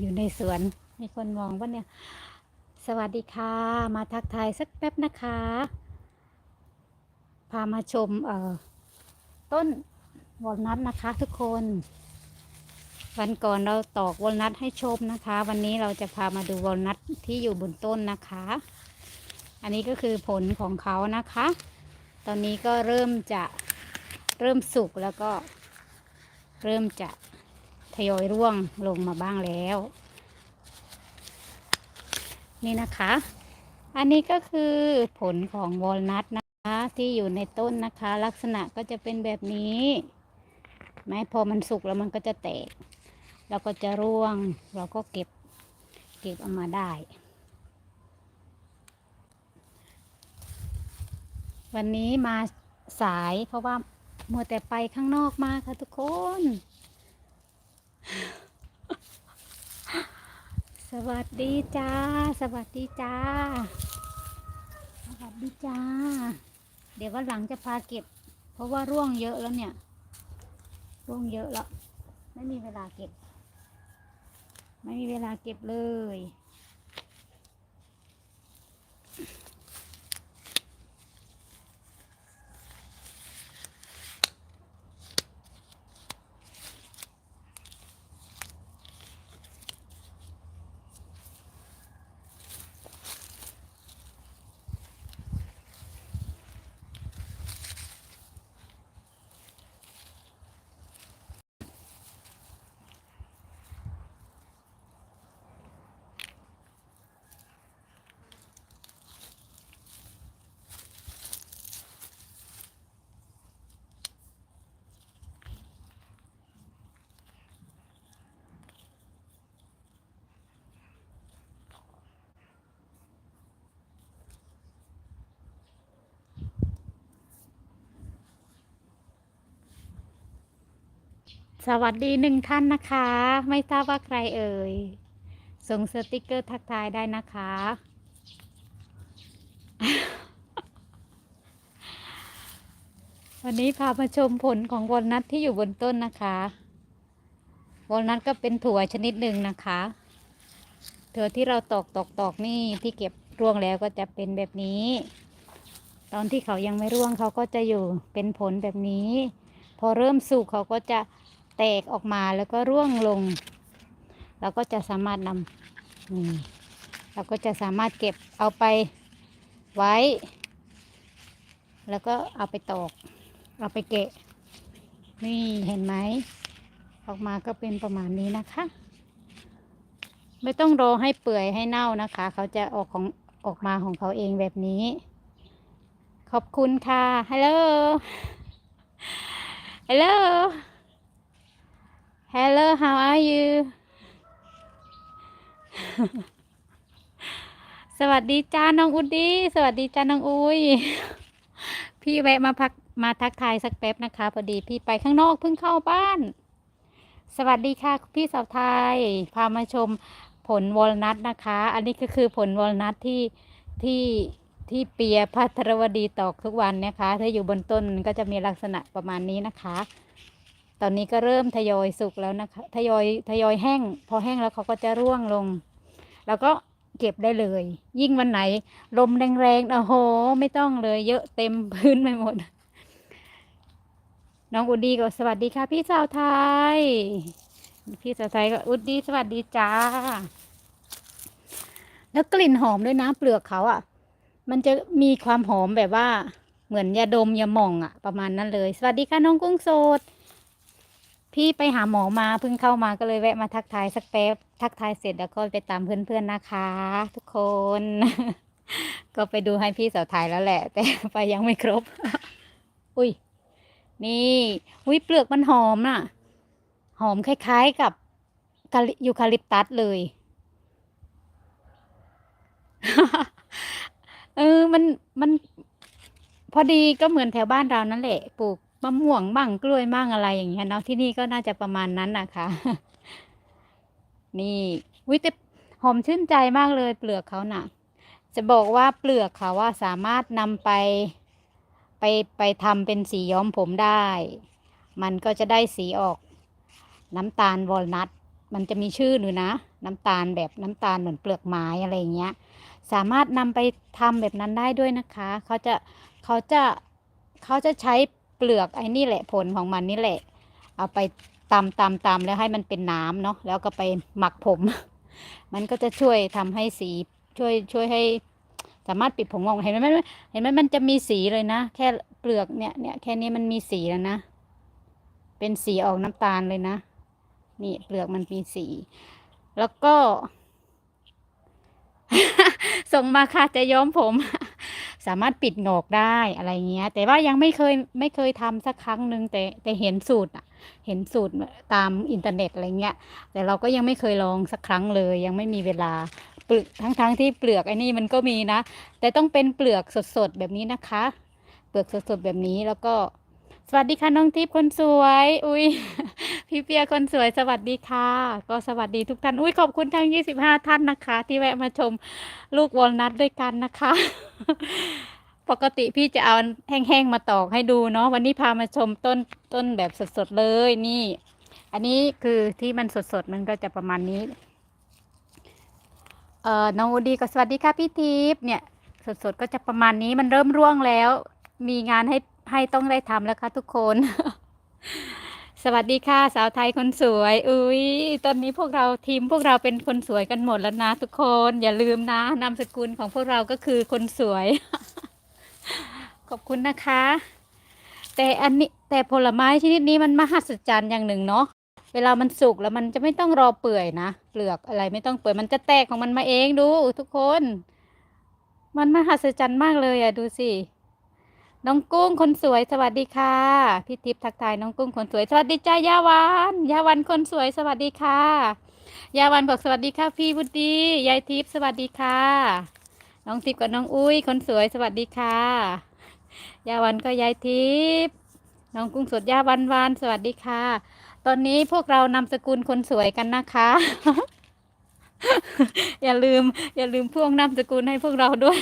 อยู่ในสวนมีคนมองว่าเนี่ย สวัสดีค่ะ มาทักทายสักแป๊บนะคะ พามาชมเอ่อต้นวอลนัทนะคะ ทุกคน วันก่อนเราตอกวอลนัทให้ชมนะคะ วันนี้เราจะพามาดูวอลนัทที่อยู่บนต้นนะคะ อันนี้ก็คือผลของเขานะคะ ตอนนี้ก็เริ่มจะเริ่มสุกแล้วก็เริ่มจะ ทยอยร่วงลงมาบ้างแล้ว นี่นะคะ อันนี้ก็คือผลของวอลนัทนะคะที่อยู่ในต้นนะคะ ลักษณะก็จะเป็นแบบนี้ไหมพอมันสุกแล้วมันก็จะแตก แล้วก็จะร่วง เราก็เก็บเก็บออกมาได้ วันนี้มาสายเพราะว่ามัวแต่ไปข้างนอกมาค่ะทุกคน สวัสดีจ้า สวัสดีจ้า สวัสดีจ้า เดี๋ยววันหลังจะพาเก็บ เพราะว่าร่วงเยอะแล้วเนี่ย ร่วงเยอะแล้ว ไม่มีเวลาเก็บ ไม่มีเวลาเก็บเลย สวัสดีหนึ่งท่านนะคะ ไม่ทราบว่าใครเอ่ย ส่งสติกเกอร์ทักทายได้นะคะ วันนี้พามาชมผลของวอลนัทที่อยู่บนต้นนะคะวอลนัทก็เป็นถั่วชนิดหนึ่งนะคะถั่วที่เราตอกตอกตอกนี่ที่เก็บร่วงแล้วก็จะเป็นแบบนี้ ตอนที่เขายังไม่ร่วงเขาก็จะอยู่เป็นผลแบบนี้ พอเริ่มสุกเขาก็จะ แตกออกมาแล้วก็ร่วงลง เราก็จะสามารถนำอืมเราก็จะสามารถเก็บเอาไปไว้ แล้วก็เอาไปตอก เอาไปเกะ นี่เห็นไหม ออกมาก็เป็นประมาณนี้นะคะ ไม่ต้องรอให้เปื่อยให้เน่านะคะ เขาจะออกของออกมาของเขาเองแบบนี้ ขอบคุณค่ะ ฮัลโหล ฮัลโหล Hello how are you สวัสดีจ้าน้องอุดดี้สวัสดีจ้าน้องอุ้ย พี่แวะมาพักมาทักทายสักแป๊บนะคะ พอดีพี่ไปข้างนอกเพิ่งเข้าบ้าน สวัสดีค่ะ พี่สาวไทย พามาชมผลวอลนัทนะคะ อันนี้ก็คือผลวอลนัทที่ที่ที่เปียพัทรวดีตอกทุกวันนะคะ ถ้าอยู่บนต้นก็จะมีลักษณะประมาณนี้นะคะ ตอนนี้ก็เริ่มทยอยสุกแล้วนะคะ ทยอยทยอยแห้ง พอแห้งแล้วเขาก็จะร่วงลง แล้วก็เก็บได้เลย ยิ่งวันไหน ลมแรงๆโอ้โห ไม่ต้องเลย เยอะเต็มพื้นไปหมด น้องอุดดีก็สวัสดีค่ะ พี่สาวไทย พี่สาวไทยก็อุดดีสวัสดีจ้า แล้วกลิ่นหอมด้วยนะเปลือกเขาอะ มันจะมีความหอมแบบว่า เหมือนยาดมยาหม่องอะ ประมาณนั้นเลย สวัสดีค่ะน้องกุ้งโสด พี่ไปหาหมอมาเพิ่งเข้ามาก็เลยแวะมาทักทายสักแป๊บทักทายเสร็จแล้วก็ไปตามเพื่อนๆนะคะ ทุกคน ก็ไปดูให้พี่สาวถ่ายแล้วแหละ แต่ไปยังไม่ครบ อุ้ยนี่อุ้ยเปลือกมันหอมน่ะ หอมคล้ายๆกับกาลิยูคาลิปตัสเลย เออมันมันพอดีก็เหมือนแถวบ้านเรานั่นแหละ ปลูก มะม่วงบ้างกล้วยบ้างอะไรอย่างเงี้ยเนาะที่นี่ก็น่าจะประมาณนั้นนะคะนี่วิแต่หอมชื่นใจมากเลยเปลือกเขาน่ะ จะบอกว่าเปลือกเขาว่าสามารถนำไปไปไปทำเป็นสีย้อมผมได้ มันก็จะได้สีออกน้ำตาลวอลนัทมันจะมีชื่อหรือนะ น้ำตาลแบบน้ำตาลเหมือนเปลือกไม้อะไรเงี้ย สามารถนำไปทำแบบนั้นได้ด้วยนะคะ เขาจะเขาจะเขาจะใช้ เปลือกไอ้นี่แหละผลของมันนี่แหละ เอาไปตำตำตำแล้วให้มันเป็นน้ำเนาะแล้วก็ไปหมักผม มันก็จะช่วยทำให้สีช่วยช่วยให้ สามารถปิดผมงอกเห็นไหมเห็นไหมมันจะมีสีเลยนะ แค่เปลือกเนี่ยเนี่ยแค่นี้มันมีสีแล้วนะ เป็นสีออกน้ำตาลเลยนะ นี่เปลือกมันมีสี แล้วก็ ส่งมาค่ะจะย้อมผม สามารถปิดโงกได้อะไรเงี้ย แต่ว่ายังไม่เคยไม่เคยทำสักครั้งหนึ่งแต่แต่เห็นสูตรอะเห็นสูตรตามอินเทอร์เน็ตอะไรเงี้ย แต่เราก็ยังไม่เคยลองสักครั้งเลย ยังไม่มีเวลาเปลือกทั้งทั้งที่เปลือกไอ้นี่มันก็มีนะ แต่ต้องเป็นเปลือกสดๆแบบนี้นะคะ เปลือกสดๆแบบนี้แล้วก็ สวัสดีค่ะน้องทิพย์คนสวย อุ้ยพี่เปียคนสวยสวัสดีค่ะ ก็สวัสดีทุกท่าน อุ้ยขอบคุณทั้ง 25 ท่านนะคะ ที่แวะมาชมลูกวอลนัทด้วยกันนะคะ ปกติพี่จะเอาแห้งๆมาตอกให้ดูเนาะวันนี้พามาชมต้นต้นแบบสดๆเลยนี่ อันนี้คือที่มันสดๆมันก็จะประมาณนี้ เอ่อน้องอูดีก็สวัสดีค่ะพี่ทิพย์เนี่ย สดๆก็จะประมาณนี้มันเริ่มร่วงแล้ว มีงานให้ ให้ต้องได้ทำแล้วค่ะทุกคน สวัสดีค่ะ สาวไทยคนสวย อุ้ยตอนนี้พวกเราทีมพวกเราเป็นคนสวยกันหมดแล้วนะทุกคน อย่าลืมนะนามสกุลของพวกเราก็คือคนสวย ขอบคุณนะคะ แต่อันนี้แต่ผลไม้ชนิดนี้มันมหัศจรรย์อย่างหนึ่งเนาะเวลามันสุกแล้วมันจะไม่ต้องรอเปื่อยนะเปลือกอะไรไม่ต้องเปื่อยมันจะแตกของมันมาเองดู ทุกคน มันมหัศจรรย์มากเลยอะดูสิ น้องกุ้งคนสวยสวัสดีค่ะ พี่ทิพย์ทักทายน้องกุ้งคนสวยสวัสดีจ้ายาวันยาวันคนสวยสวัสดีค่ะ ยาวันบอกสวัสดีค่ะพี่บุตรียายทิพย์สวัสดีค่ะ น้องทิพย์กับน้องอุ้ยคนสวยสวัสดีค่ะ ยาวันก็ยายทิพย์น้องกุ้งสดยาวันวานสวัสดีค่ะ ตอนนี้พวกเรานำสกุลคนสวยกันนะคะ อย่าลืม อย่าลืมพ่วงนามสกุลให้พวกเราด้วย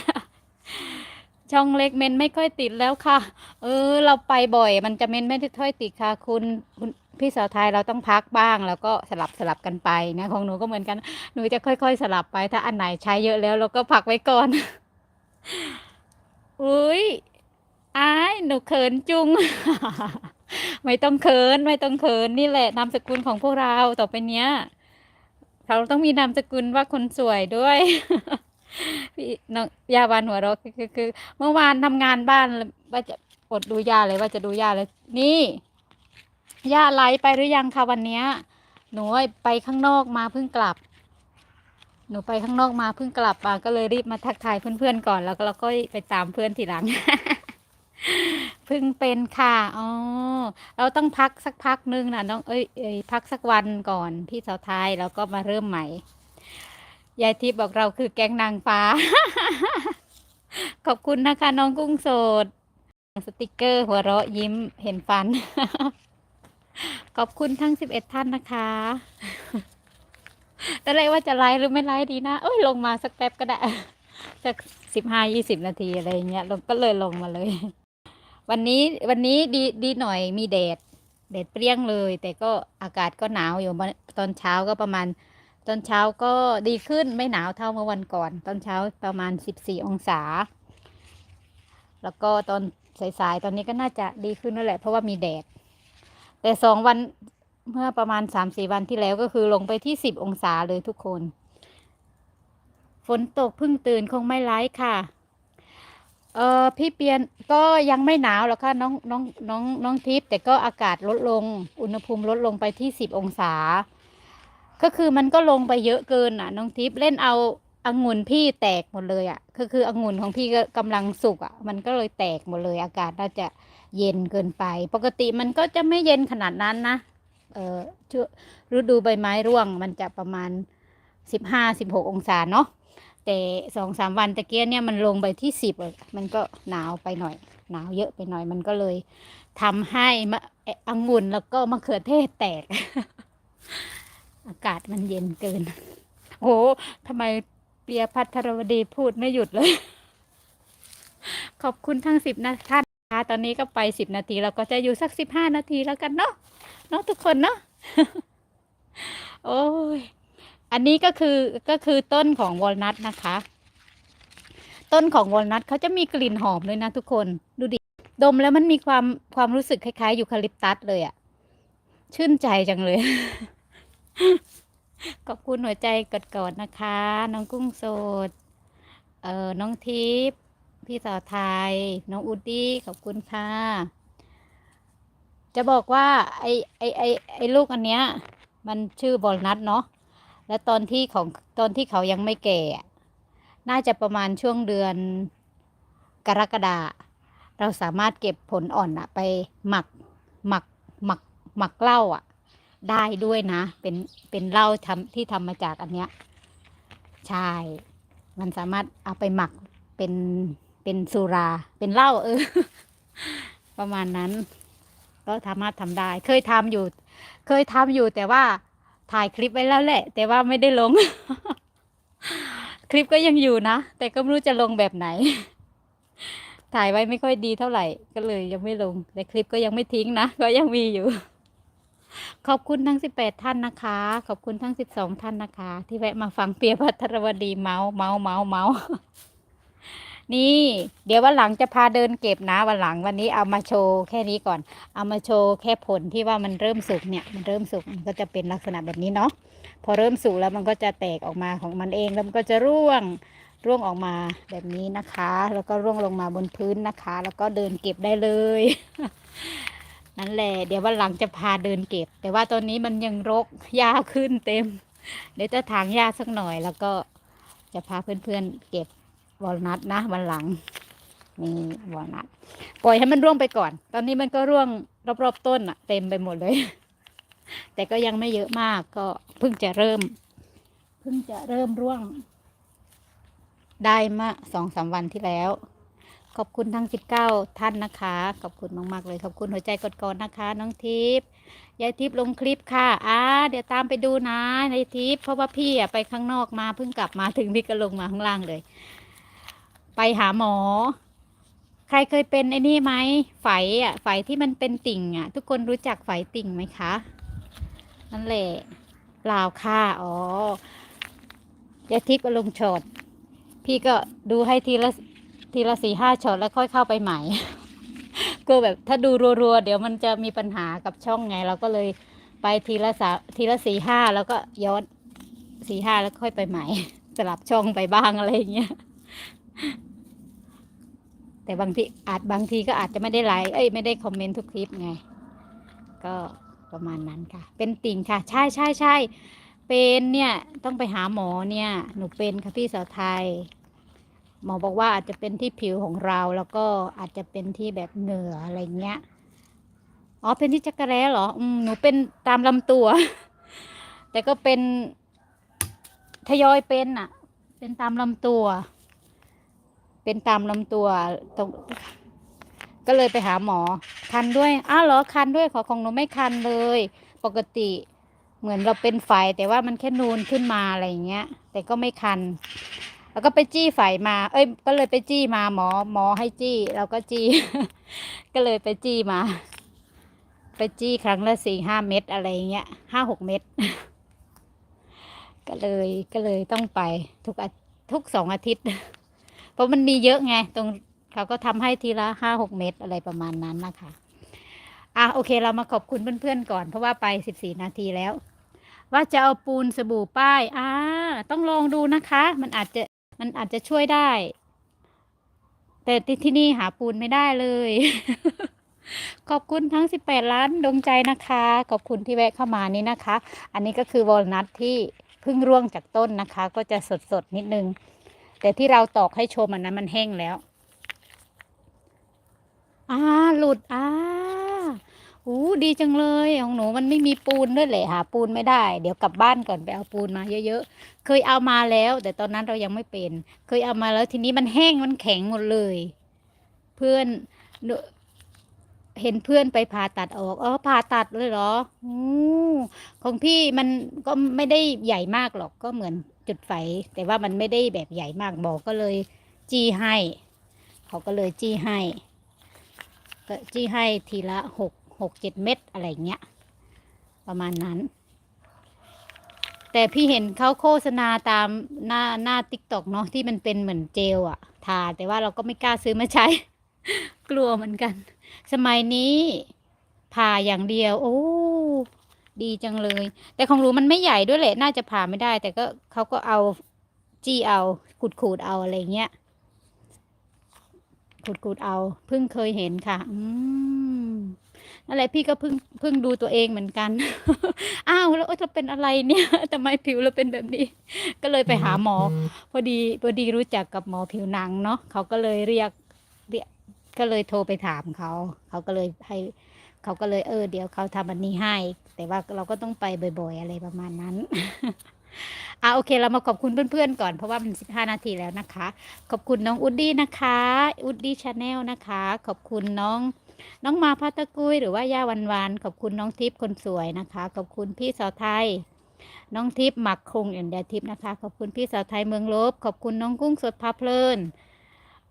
ช่องเล็กเมนไม่ค่อยติดแล้วค่ะ เออ เราไปบ่อย มันจะเมนไม่ค่อยติดค่ะ คุณคุณพี่สาวไทยเราต้องพักบ้าง แล้วก็สลับสลับกันไปนะของหนูก็เหมือนกัน หนูจะค่อย ๆ สลับไป ถ้าอันไหนใช้เยอะแล้วเราก็พักไว้ก่อนอุ้ยอายหนูเขินจุง ไม่ต้องเขินไม่ต้องเขินนี่แหละนามสกุลของพวกเราต่อไปเนี้ย เราต้องมีนามสกุลว่าคนสวยด้วย พี่น้องยาวันหัวเราะคือคือคือเมื่อวานทำงานบ้านว่าจะอดดูยาเลยว่าจะดูยาเลย นี่ยาไลฟ์ไปหรือยังคะวันเนี้ย หนูไปข้างนอกมาเพิ่งกลับ หนูไปข้างนอกมาเพิ่งกลับมาก็เลยรีบมาทักทายเพื่อนๆก่อนแล้วก็เราก็ไปตามเพื่อนทีหลังเพิ่งเป็นค่ะอ๋อเราต้องพักสักพักนึงนะน้องเอ้ยเอ้ยพักสักวันก่อนพี่สาวไทยแล้วก็มาเริ่มใหม่ ยายทิพย์บอกเราคือแก๊งนางฟ้า ขอบคุณนะคะ น้องกุ้งโสด สติกเกอร์ หัวเราะยิ้มเห็นฟัน ขอบคุณทั้งสิบเอ็ดท่านนะคะแตอนแรว่าจะไลฟ์หรือไม่ไลฟ์ดีนะเอ้ยลงมาสักแป๊บก็ได้สักสิบห้ายี่สิบนาทีอะไรเงี้ยลงก็เลยลงมาเลย วันนี้วันนี้ดีดีหน่อยมีแดดแดดเปรี้ยงเลย แต่ก็อากาศก็หนาวอยู่ตอนเช้าก็ประมาณ ตอนเช้าก็ดีขึ้นไม่หนาวเท่าเมื่อวันก่อน ตอนเช้าประมาณสิบสี่องศา แล้วก็ตอนสายๆตอนนี้ก็น่าจะดีขึ้นนั่นแหละเพราะว่ามีแดด แต่สองวันเมื่อประมาณสามสี่วันที่แล้วก็คือลงไปที่สิบองศาเลยทุกคน ฝนตกเพิ่งตื่นคงไม่ไลฟ์ค่ะ เออพี่เปียนก็ยังไม่หนาวหรอกค่ะน้องน้องน้องน้องทิพย์แต่ก็อากาศลดลง อุณหภูมิลดลงไปที่สิบองศา ก็คือมันก็ลงไปเยอะเกินอะ น้องทิพย์เล่นเอาองุ่นพี่แตกหมดเลยอะก็คือองุ่นของพี่ก็กำลังสุกอะ มันก็เลยแตกหมดเลย อากาศน่าจะเย็นเกินไป ปกติมันก็จะไม่เย็นขนาดนั้นนะเออช่วฤดูใบไม้ร่วงมันจะประมาณสิบห้าสิบหกองศาเนาะแต่สองสามวันตะเกียเนี่ยมันลงไปที่สิบมันก็หนาวไปหน่อย หนาวเยอะไปหน่อยมันก็เลยทำให้มะเออองุ่นแล้วก็มะเขือเทศแตก อากาศมันเย็นเกิน โอ้ทำไมเปียพัทรวดีพูดไม่หยุดเลย ขอบคุณทั้งสิบนะท่านคะตอนนี้ก็ไปสิบนาทีแล้วก็จะอยู่สักสิบห้านาทีแล้วกันเนาะเนาะทุกคนเนาะโอ้ย อันนี้ก็คือก็คือต้นของวอลนัทนะคะ ต้นของวอลนัทเขาจะมีกลิ่นหอมเลยนะทุกคนดูดิ ดมแล้วมันมีความความรู้สึกคล้ายๆยูคาลิปตัสเลยอะชื่นใจจังเลย ขอบคุณหัวใจกอดๆนะคะ น้องกุ้งสด เอ่อ น้องทิพย์พี่สาวไทย น้องอุดดี้ ขอบคุณค่ะ จะบอกว่า ไอไอไอไอลูกอันเนี้ย มันชื่อบอลนัทเนาะ และตอนที่ของตอนที่เขายังไม่แก่ น่าจะประมาณช่วงเดือนกรกฎาเราสามารถเก็บผลอ่อนอะไปหมักหมักหมักหมักเหล้าอะ ได้ด้วยนะ เป็นเป็นเหล้าทำที่ทำมาจากอันเนี้ยใช่ มันสามารถเอาไปหมักเป็นเป็นสุรา เป็นเหล้าเออ ประมาณนั้น ก็สามารถทำได้ เคยทำอยู่ เคยทำอยู่แต่ว่าถ่ายคลิปไว้แล้วแหละ แต่ว่าไม่ได้ลง คลิปก็ยังอยู่นะ แต่ก็ไม่รู้จะลงแบบไหน ถ่ายไว้ไม่ค่อยดีเท่าไหร่ ก็เลยยังไม่ลง แต่คลิปก็ยังไม่ทิ้งนะ ก็ยังมีอยู่ ขอบคุณทั้งสิบแปดท่านนะคะ ขอบคุณทั้งสิบสองท่านนะคะ ที่แวะมาฟังเปียพัทรวดีเมาส์เมาส์เมาส์เมาส์นี่ เดี๋ยววันหลังจะพาเดินเก็บนะวันหลังวันนี้เอามาโชว์แค่นี้ก่อน เอามาโชว์แค่ผลที่ว่ามันเริ่มสุกเนี่ยมันเริ่มสุกมันก็จะเป็นลักษณะแบบนี้เนาะพอเริ่มสุกแล้วมันก็จะแตกออกมาของมันเองแล้วมันก็จะร่วงร่วงออกมาแบบนี้นะคะ แล้วก็ร่วงลงมาบนพื้นนะคะ แล้วก็เดินเก็บได้เลย นั่นแหละเดี๋ยววันหลังจะพาเดินเก็บ แต่ว่าตอนนี้มันยังรกหญ้าขึ้นเต็ม เดี๋ยวจะถางหญ้าสักหน่อย แล้วก็จะพาเพื่อนๆเก็บวอลนัทนะวันหลังนี่วอลนัทปล่อยให้มันร่วงไปก่อน ตอนนี้มันก็ร่วงรอบๆต้นอะเต็มไปหมดเลย แต่ก็ยังไม่เยอะมากก็เพิ่งจะเริ่ม เพิ่งจะเริ่มร่วง ได้มาสองสามวันที่แล้ว ขอบคุณทั้งสิบเก้าท่านนะคะ ขอบคุณมากๆเลย ขอบคุณหัวใจกดกอนนะคะ น้องทิพย์ยายทิพย์ลงคลิปค่ะอ่าเดี๋ยวตามไปดูนะยายทิพย์เพราะว่าพี่อะไปข้างนอกมาเพิ่งกลับมาถึงพี่ก็ลงมาข้างล่างเลย ไปหาหมอ ใครเคยเป็นไอ้นี่ไหมไฝอะไฝที่มันเป็นติ่งอะทุกคนรู้จักไฝติ่งไหมคะนั่นแหละลาวค่ะอ๋อยายทิพย์ก็ลงช็อตพี่ก็ดูให้ทีละ ทีละสี่ห้าช็อตแล้วค่อยเข้าไปใหม่ ก็แบบถ้าดูรัวๆ เดี๋ยวมันจะมีปัญหากับช่องไง เราก็เลยไปทีละสาทีละสี่ห้าแล้วก็ย้อนสี่ห้าแล้วค่อยไปใหม่ สลับช่องไปบ้างอะไรอย่างเงี้ยแต่บางทีอาจบางทีก็อาจจะไม่ได้ไลค์เอ้ยไม่ได้คอมเมนต์ทุกคลิปไง ก็ประมาณนั้นค่ะ เป็นติ่งค่ะ ใช่ใช่ใช่เป็นเนี่ยต้องไปหาหมอเนี่ย หนูเป็นค่ะพี่สาวไทย หมอบอกว่าอาจจะเป็นที่ผิวของเราแล้วก็อาจจะเป็นที่แบบเหงื่ออะไรเงี้ย อ๋อ เป็นที่จักรแร้เหรออืมหนูเป็นตามลำตัว แต่ก็เป็นทยอยเป็นอะเป็นตามลำตัว เป็นตามลำตัวตรงก็เลยไปหาหมอ คันด้วย อ้าวเหรอ คันด้วย ขอของหนูไม่คันเลย ปกติเหมือนเราเป็นไฟแต่ว่ามันแค่นูนขึ้นมาอะไรอย่างเงี้ย แต่ก็ไม่คัน แล้วก็ไปจี้ไฟมา เอ้ย ก็เลยไปจี้มาหมอ หมอให้จี้เราก็จี้ ก็เลยไปจี้มา ไปจี้ครั้งละสี่ห้าเม็ดอะไรเงี้ยห้าหกเม็ดก็เลยก็เลยต้องไปทุกอาทุกสองอาทิตย์ เพราะมันมีเยอะไง ตรงเขาก็ทำให้ทีละห้าหกเม็ดอะไรประมาณนั้นนะคะอะโอเคเรามาขอบคุณเพื่อนๆก่อน เพราะว่าไปสิบสี่นาทีแล้ว ว่าจะเอาปูนสบู่ป้ายอ่าต้องลองดูนะคะ มันอาจจะ มันอาจจะช่วยได้ แต่ที่ที่นี่หาปูนไม่ได้เลย ขอบคุณทั้ง 18 ล้านดวงใจนะคะ ขอบคุณที่แวะเข้ามานี่นะคะ อันนี้ก็คือวอลนัทที่เพิ่งร่วงจากต้นนะคะ ก็จะสดๆนิดนึง แต่ที่เราตอกให้ชมอันนั้นมันแห้งแล้ว อ่าหลุดอ่า ดีจังเลยของหนูมันไม่มีปูนด้วยแหละหาปูนไม่ได้ เดี๋ยวกลับบ้านก่อนไปเอาปูนมาเยอะๆ เคยเอามาแล้ว แต่ตอนนั้นเรายังไม่เป็น เคยเอามาแล้วทีนี้มันแห้งมันแข็งหมดเลย เพื่อนเห็นเพื่อนไปผ่าตัดออกเออผ่าตัดเลยเหรออของพี่มันก็ไม่ได้ใหญ่มากหรอกก็เหมือนจุดไฟ แต่ว่ามันไม่ได้แบบใหญ่มากบอกก็เลย จี้ให้ เขาก็เลยจี้ให้ก็จี้ให้ทีละหก หกเจ็ดเม็ดอะไรเงี้ย ประมาณนั้น แต่พี่เห็นเขาโฆษณาตามหน้าหน้าติ๊กตอกเนาะที่มันเป็นเหมือนเจลอะทาแต่ว่าเราก็ไม่กล้าซื้อมาใช้ กลัวเหมือนกัน สมัยนี้ผ่าอย่างเดียว โอ้ดีจังเลย แต่ของหนูมันไม่ใหญ่ด้วยแหละ น่าจะผ่าไม่ได้ แต่ก็เขาก็เอาจี้เอาขูดขูดเอาอะไรเงี้ยขูดขูดเอา เพิ่งเคยเห็นค่ะ อืม นั่นแหละพี่ก็เพิ่งเพิ่งดูตัวเองเหมือนกัน อ้าวแล้วเอ้ยเราเป็นอะไรเนี่ยทำไมผิวเราเป็นแบบนี้ ก็เลยไปหาหมอ พอดีพอดีรู้จักกับหมอผิวหนังเนาะเขาก็เลยเรียกเรียกก็เลยโทรไปถามเขา เขาก็เลยให้เขาก็เลยเออเดี๋ยวเขาทำอันนี้ให้ แต่ว่าเราก็ต้องไปบ่อยๆ อะไรประมาณนั้นอะโอเคเรามาขอบคุณเพื่อนๆก่อนเพราะว่ามันสิบห้านาทีแล้วนะคะ ขอบคุณน้องอุดดี้นะคะอุดดี้ชาแนลนะคะ ขอบคุณน้อง น้องมาพัตตะกุยหรือว่าย่าวันวานขอบคุณน้องทิพย์คนสวยนะคะ ขอบคุณพี่สาวไทย น้องทิพย์หมักคงอย่างเดียทิพย์นะคะ ขอบคุณพี่สาวไทยเมืองลบ ขอบคุณน้องกุ้งสดพาเพลิน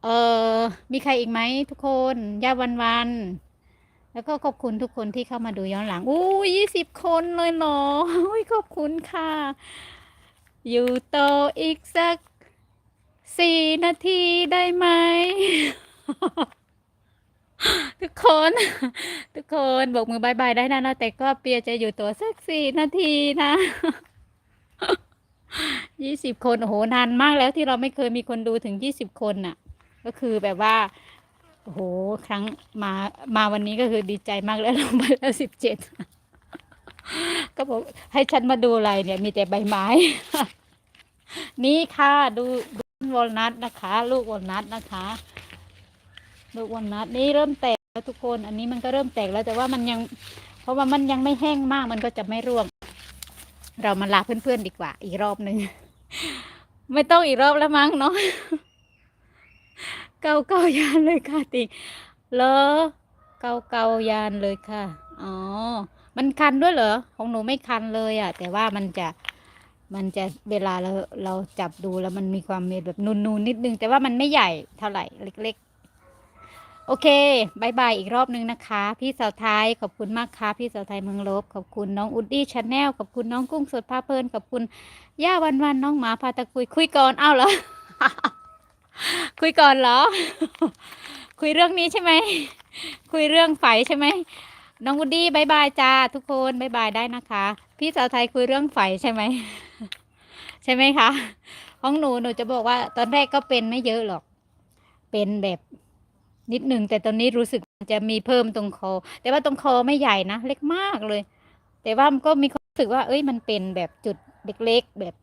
เอ่อมีใครอีกไหมทุกคนย่าวันวันแล้วก็ขอบคุณทุกคนที่เข้ามาดูย้อนหลังอู้ยี่สิบคนเลยเหรออุ้ยขอบคุณค่ะ อยู่ต่ออีกสักสี่นาทีได้ไหม ทุกคน ทุกคนบอกมือบายบายได้นะนะแต่ก็เปียจะอยู่ตัวสักสี่นาทีนะยี่สิบคนโอ้โหนานมากแล้วที่เราไม่เคยมีคนดูถึงยี่สิบคนน่ะ ก็คือแบบว่าโอ้โหครั้งมามาวันนี้ก็คือดีใจมากแล้วลงไปแล้วสิบเจ็ดก็บอกให้ฉันมาดูอะไรเนี่ย มีแต่ใบไม้ นี่ค่ะดูดูวอลนัทนะคะ ลูกวอลนัทนะคะ ลูกวอลนัทนี่เริ่มแตกแล้วทุกคนอันนี้มันก็เริ่มแตกแล้วแต่ว่ามันยัง เพราะว่ามันยังไม่แห้งมากมันก็จะไม่ร่วง เรามาลาเพื่อนๆดีกว่า อีกรอบหนึ่งไม่ต้องอีกรอบแล้วมั้งเนาะเกาเกายานเลยค่ะติเหรอเกาเกายานเลยค่ะอ๋อมันคันด้วยเหรอของหนูไม่คันเลยอะ่ะ แต่ว่ามันจะมันจะเวลาเราเราจับดูแล้วมันมีความเม็ดแบบนูนๆนิดนึง แต่ว่ามันไม่ใหญ่เท่าไหร่เล็ก ๆ โอเคบายบายอีกรอบนึงนะคะ พี่สาวไทยขอบคุณมากค่ะพี่สาวไทยเมืองลบขอบคุณน้องอุดดี้ชาแนลขอบคุณน้องกุ้งสดพาเพลินขอบคุณย่าวันวันน้องหมาพาตะคุยคุยก่อนอ้าวเหรอคุยก่อนเหรอ คุยเรื่องนี้ใช่ไหมคุยเรื่องไฟใช่ไหมน้องวูดดี้บายบายจ้าทุกคนบายบายได้นะคะ พี่สาวไทยคุยเรื่องไฟใช่ไหมใช่ไหมคะของหนูหนูจะบอกว่า ตอนแรกก็เป็นไม่เยอะหรอก เป็นแบบ นิดหนึ่งแต่ตอนนี้รู้สึกจะมีเพิ่มตรงคอ แต่ว่าตรงคอไม่ใหญ่นะ เล็กมากเลย แต่ว่ามันก็มีความรู้สึกว่า เอ้ยมันเป็นแบบจุดเล็กๆแบบ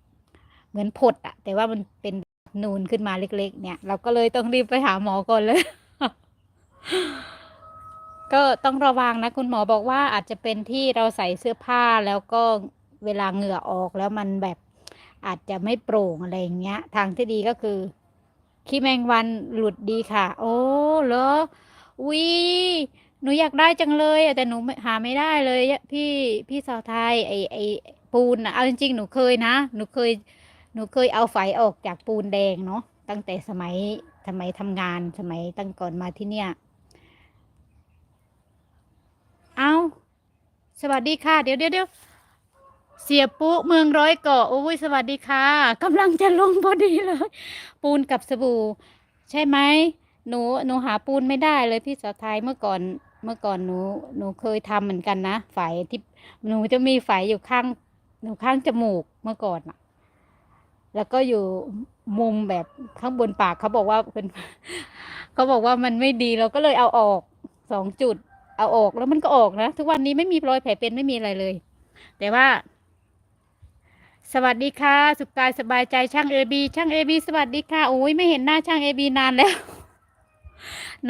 เหมือนผดอะแต่ว่ามันเป็นนูนขึ้นมาเล็ก ๆ เนี่ย เราก็เลยต้องรีบไปหาหมอก่อนเลย ก็ต้องระวังนะ คุณหมอบอกว่าอาจจะเป็นที่เราใส่เสื้อผ้าแล้วก็เวลาเหงื่อออกแล้วมันแบบอาจจะไม่โปร่งอะไรอย่างเงี้ย ทางที่ดีก็คือ ขี้แมงวันหลุดดีค่ะ โอ้เหรอวิหนูอยากได้จังเลยแต่หนูหาไม่ได้เลยพี่พี่สาวไทยไอไอปูนอะเอาจริงๆหนูเคยนะ หนูเคย หนูเคยเอาไฟออกจากปูนแดงเนาะตั้งแต่สมัยสมัยทำงานสมัยตั้งก่อนมาที่เนี่ย เอาสวัสดีค่ะ เดี๋ยวเดี๋ยวเดี๋ยว เสียปุ๊เมืองร้อยเกาะโอ้ยสวัสดีค่ะกำลังจะลงพอดีเลย ปูนกับสบู่ ใช่ไหมหนูหนูหาปูนไม่ได้เลยพี่สาวไทยเมื่อก่อนเมื่อก่อนหนูหนูเคยทำเหมือนกันนะไฝที่หนูจะมีไฝอยู่ข้าง หนูข้างจมูกเมื่อก่อนอะแล้วก็อยู่มุมแบบข้างบนปากเขาบอกว่าเป็นเขาบอกว่ามันไม่ดีเราก็เลยเอาออกสองจุด เอาออกแล้วมันก็ออกนะทุกวันนี้ไม่มีรอยแผลเป็นไม่มีอะไรเลย แต่ว่า สวัสดีค่ะ สุขกายสบายใจช่างเอบีช่างเอบีสวัสดีค่ะโอ้ยไม่เห็นหน้าช่างเอบีนานแล้ว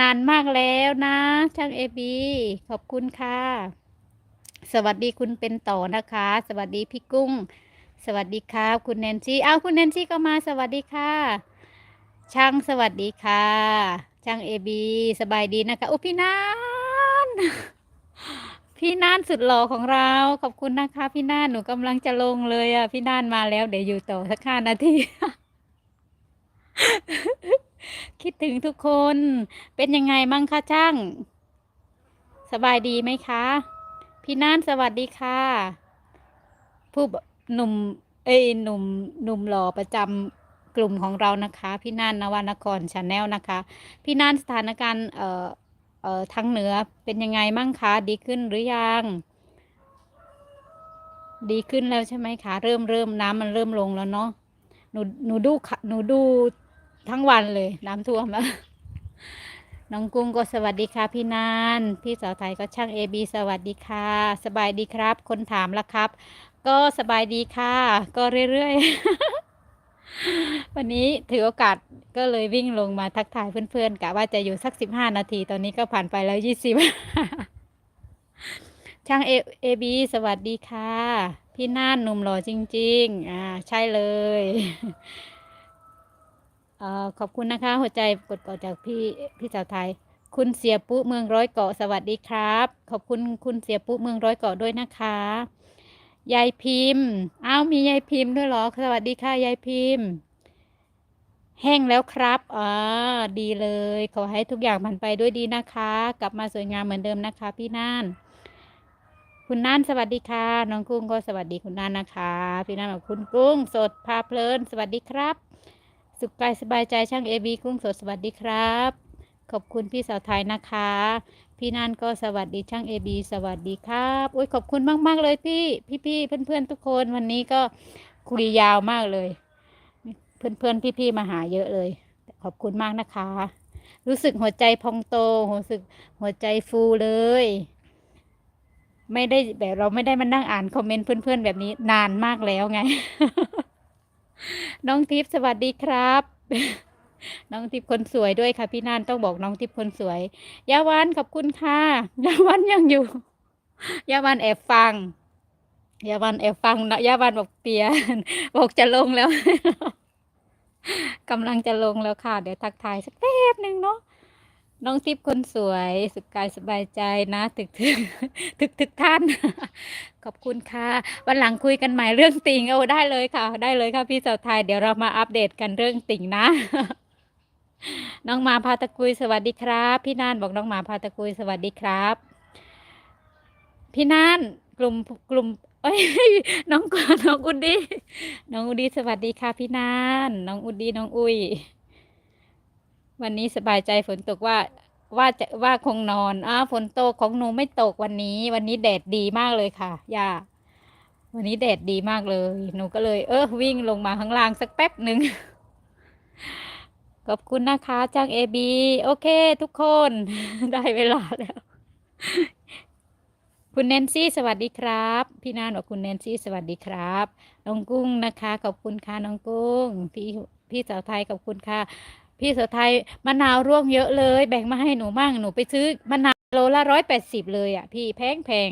นานมากแล้วนะ ช่างเอบีขอบคุณค่ะ สวัสดีคุณเป็นต่อนะคะ สวัสดีพี่กุ้ง สวัสดีครับคุณแนนซี่อ้าวคุณแนนซี่ก็มาสวัสดีค่ะ ช่างสวัสดีค่ะ ช่างเอบีสบายดีนะคะโอ้พี่นาน พี่น่านสุดหล่อของเรา ขอบคุณนะคะ พี่น่านหนูกำลังจะลงเลยอะ พี่น่านมาแล้ว เดี๋ยวอยู่ต่อสักห้านาที คิดถึงทุกคน เป็นยังไงมั่งคะช่าง สบายดีไหมคะ พี่น่านสวัสดีค่ะ ผู้หนุ่ม เอ้ยหนุ่มหนุ่มหล่อประจำกลุ่มของเรานะคะ พี่นันนวนครชาแนลนะคะ พี่นันสถานการณ์เอ่อ เอ่อทางเหนือเป็นยังไงมั่งคะดีขึ้นหรือยัง ดีขึ้นแล้วใช่ไหมคะเริ่มเริ่มน้ำมันเริ่มลงแล้วเนาะหนูหนูดูหนูดูทั้งวันเลยน้ำท่วมแล้วน้องกุ้งก็สวัสดีค่ะพี่นานพี่สาวไทยก็ช่างเอบีสวัสดีค่ะ สบายดีครับ คนถามละครับ ก็สบายดีค่ะ ก็เรื่อยๆ วันนี้ถือโอกาสก็เลยวิ่งลงมาทักทายเพื่อนๆกะว่าจะอยู่สักสิบห้านาที ตอนนี้ก็ผ่านไปแล้วยี่สิบช่างเอเอบีสวัสดีค่ะ พี่น่านหนุ่มหล่อจริง ๆ อ่า ใช่เลยเอ่อขอบคุณนะคะ หัวใจกดกอดจากพี่พี่สาวไทย คุณเสียปุ๊เมืองร้อยเกาะสวัสดีครับ ขอบคุณคุณเสียปุ๊เมืองร้อยเกาะด้วยนะคะ ยายพิมพ์ อ้าวมียายพิมพ์ด้วยเหรอ สวัสดีค่ะยายพิมพ์ แห้งแล้วครับอ่าดีเลย ขอให้ทุกอย่างผ่านไปด้วยดีนะคะ กลับมาสวยงามเหมือนเดิมนะคะ พี่น่าน คุณน่านสวัสดีค่ะ น้องกุ้งก็สวัสดีคุณน่านนะคะ พี่น่านบอกคุณกุ้ง สดพาเพลิน สวัสดีครับ สุขกายสบายใจช่างเอบีกุ้งสดสวัสดีครับ ขอบคุณพี่สาวไทยนะคะ พี่นันก็สวัสดีช่างเอบีสวัสดีครับโอ้ยขอบคุณมาก ๆ เลยพี่พี่พี่เพื่อนเพื่อนทุกคนวันนี้ก็คุยยาวมากเลย เพื่อนเพื่อนพี่พี่มาหาเยอะเลย ขอบคุณมากนะคะ รู้สึกหัวใจพองโตรู้สึกหัวใจฟูเลย ไม่ได้แบบเราไม่ได้มานั่งอ่านคอมเมนต์เพื่อนๆ แบบนี้นานมากแล้วไง น้องทิพย์สวัสดีครับ น้องทิพย์คนสวยด้วยค่ะ พี่นานต้องบอกน้องทิพย์คนสวย ยาวันขอบคุณค่ะยาวันยังอยู่ ยาวันแอบฟัง ยาวันแอบฟังนะยาวันบอกเปียบอกจะลงแล้วกำลังจะลงแล้วค่ะ เดี๋ยวทักทายสักแป๊บหนึ่งเนาะน้องทิพย์คนสวยสุขกายสบายใจนะถึกถึกถึกถึกท่าน ขอบคุณค่ะ วันหลังคุยกันใหม่เรื่องติ่งเอาได้เลยค่ะ ได้เลยค่ะพี่สาวไทยเดี๋ยวเรามาอัปเดตกันเรื่องติ่งนะ น้องหมาพาตะกุยสวัสดีครับ พี่นานบอกน้องหมาพาตะกุยสวัสดีครับ พี่นานกลุ่มกลุ่มเอ้ยน้องกวน้องอุดดีน้องอุดดีสวัสดีค่ะพี่นานน้องอุดดีน้องอุ้ยวันนี้สบายใจฝนตกว่าว่าจะว่าคงนอนอ้าฝนตกของหนูไม่ตกวันนี้ วันนี้แดดดีมากเลยค่ะย่าวันนี้แดดดีมากเลย หนูก็เลย เออวิ่งลงมาข้างล่างสักแป๊บหนึ่ง ขอบคุณนะคะจางเอบีโอเค ทุกคน ได้เวลาแล้ว คุณแนนซี่สวัสดีครับ พี่นานบอกคุณแนนซี่สวัสดีครับน้องกุ้งนะคะ ขอบคุณค่ะน้องกุ้ง พี่พี่สาวไทยขอบคุณค่ะ พี่สาวไทยมะนาวร่วงเยอะเลย แบ่งมาให้หนูมั่งหนูไปซื้อมะนาวโลละร้อยแปดสิบเลยอะพี่แพงแพง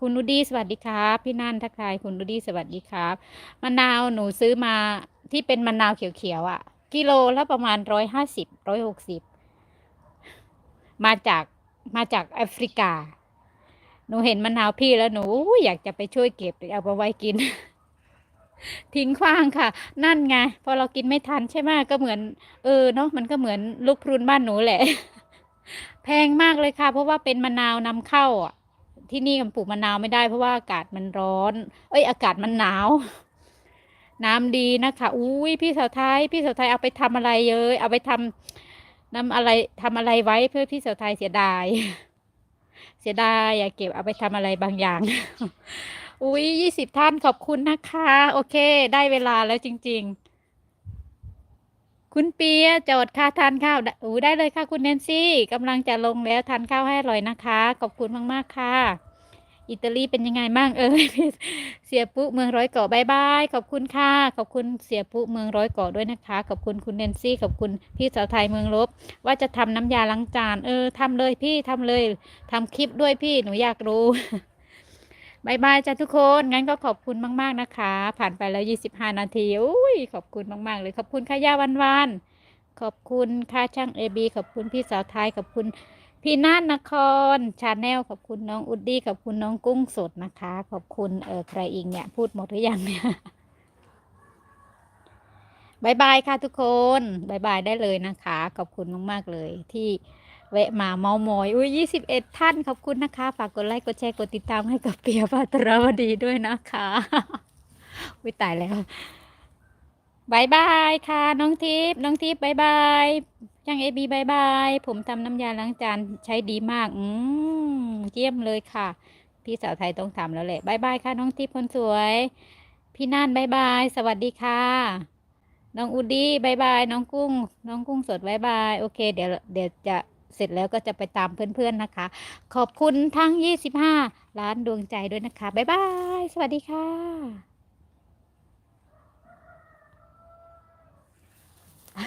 คุณนุดีสวัสดีครับ พี่นันทักทายคุณนุดีสวัสดีครับมะนาวหนูซื้อมาที่เป็นมะนาวเขียวๆอะ กิโลละประมาณร้อยห้าสิบร้อยหกสิบมาจากมาจากแอฟริกา หนูเห็นมะนาวพี่แล้วหนู อยากจะไปช่วยเก็บเอาไปไว้กิน ทิ้งขว้างค่ะ นั่นไงพอเรากินไม่ทันใช่ไหมก็เหมือน เออเนาะมันก็เหมือนลูกพรุนบ้านหนูแหละ แพงมากเลยค่ะ เพราะว่าเป็นมะนาวนำเข้าอะที่นี่มันปลูกมะนาวไม่ได้เพราะว่าอากาศมันร้อน เอ้ย อากาศมันหนาว น้ำดีนะคะอุ้ยพี่สาวไทย พี่สาวไทยเอาไปทำอะไรเยอะเอาไปทำนำอะไรทำอะไรไว้เพื่อพี่สาวไทยเสียดาย เสียดายอย่าเก็บเอาไปทำอะไรบางอย่าง อุ้ยยี่สิบท่านขอบคุณนะคะ โอเค ได้เวลาแล้วจริง ๆ คุณเปียจทย์ค่ะทานข้าวอู้ได้เลยค่ะคุณแนนซี่กำลังจะลงแล้วทานข้าวให้อร่อยนะคะ ขอบคุณมากๆค่ะ อิตาลีเป็นยังไงบ้างเอ่เสียปุ๊เมืองร้อยเกาะบายบายขอบคุณค่ะ ขอบคุณเสียปุ๊เมืองร้อยเกาะด้วยนะคะ ขอบคุณคุณแนนซี่ ขอบคุณพี่สาวไทยเมืองลบ ว่าจะทำน้ำยาล้างจาน เออทำเลยพี่ทำเลยทำคลิปด้วยพี่หนูอยากรู้บายบายจ้ะทุกคน งั้นก็ขอบคุณมาก ๆ นะคะ ผ่านไปแล้ว 25 นาทีอุ้ยขอบคุณมาก ๆ เลย ขอบคุณค่ะย่าวันวัน ขอบคุณค่ะช่างเอบีขอบคุณพี่สาวไทย ขอบคุณ พี่นาฏนครชาแนลขอบคุณน้องอุดดี้ขอบคุณน้องกุ้งสดนะคะ ขอบคุณเออใครอีกเนี่ยพูดหมดหรือยังเนี่ยบายบายค่ะทุกคนบายบายได้เลยนะคะ ขอบคุณมาก ๆ เลยที่แวะมาเมามอยอุ้ยยี่สิบเอ็ดท่านขอบคุณนะคะ ฝากกดไลค์กดแชร์กดติดตามให้กับเปียพัทรวดีด้วยนะคะวิตายแล้วบายบายค่ะ น้องทิพย์น้องทิพย์บายบาย ช่างเอบีบายบาย ผมทำน้ำยาล้างจานใช้ดีมาก อืมเยี่ยมเลยค่ะ พี่สาวไทยต้องทำแล้วแหละบายบายค่ะ น้องทิพย์คนสวย พี่น่านบายบาย สวัสดีค่ะ น้องอูดี้บายบาย น้องกุ้ง น้องกุ้งสดบายบาย โอเค เดี๋ยว เดี๋ยวจะเสร็จแล้วก็จะไปตามเพื่อนๆนะคะ ขอบคุณทั้ง 25 ล้านดวงใจด้วยนะคะ บ๊ายบาย สวัสดีค่ะ